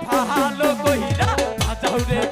ভালো কইরা বাজাও রে